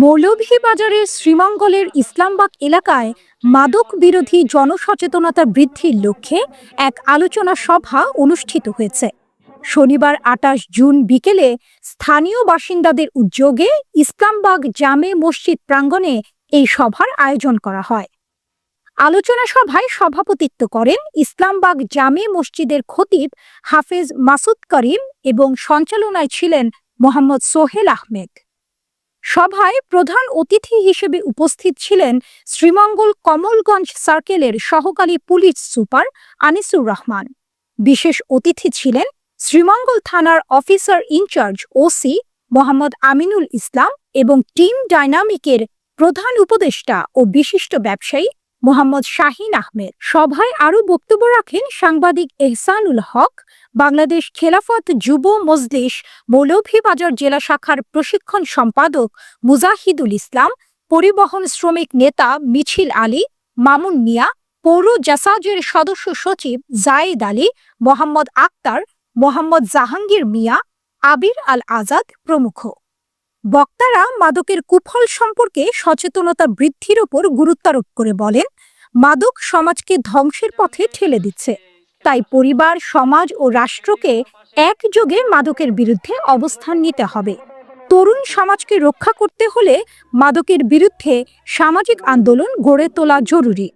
মৌলভীবাজারের শ্রীমঙ্গলের ইসলামবাগ এলাকায় মাদক বিরোধী জনসচেতনতা বৃদ্ধির লক্ষ্যে এক আলোচনা সভা অনুষ্ঠিত হয়েছে। শনিবার আটাশ জুন বিকেলে স্থানীয় বাসিন্দাদের উদ্যোগে ইসলামবাগ জামে মসজিদ প্রাঙ্গণে এই সভার আয়োজন করা হয়। আলোচনা সভায় সভাপতিত্ব করেন ইসলামবাগ জামে মসজিদের খতিব হাফেজ মাসুদ করিম এবং সঞ্চালনায় ছিলেন মোহাম্মদ সোহেল আহমেদ। সভায় প্রধান অতিথি হিসেবে উপস্থিত ছিলেন শ্রীমঙ্গল কমলগঞ্জ সার্কেলের সহকারী পুলিশ সুপার আনিসুর রহমান। বিশেষ অতিথি ছিলেন শ্রীমঙ্গল থানার officer incharge OC Mohammad Aminul Islam এবং টিম ডাইনামিকের প্রধান উপদেষ্টা ও বিশিষ্ট ব্যবসায়ী মোহাম্মদ শাহিন আহমেদ। সভায় আরও বক্তব্য রাখেন সাংবাদিক এহসানুল হক। বাংলাদেশ খেলাফত যুব মজলিস মৌলভীবাজার জেলা শাখার প্রশিক্ষণ সম্পাদক মুজাহিদুল ইসলাম, পরিবহন শ্রমিক নেতা মিছিল আলী, মামুন মিয়া, পৌর জাসাজের সদস্য সচিব জায়েদ আলী, মোহাম্মদ আক্তার, মোহাম্মদ জাহাঙ্গীর মিয়া, আবির আল আজাদ প্রমুখ। বক্তারা মাদকের কুফল সম্পর্কে সচেতনতা বৃদ্ধির ওপর গুরুত্বারোপ করে বলেন, মাদক সমাজকে ধ্বংসের পথে ঠেলে দিচ্ছে। তাই পরিবার, সমাজ ও রাষ্ট্রকে একযোগে মাদকের বিরুদ্ধে অবস্থান নিতে হবে। তরুণ সমাজকে রক্ষা করতে হলে মাদকের বিরুদ্ধে সামাজিক আন্দোলন গড়ে তোলা জরুরি।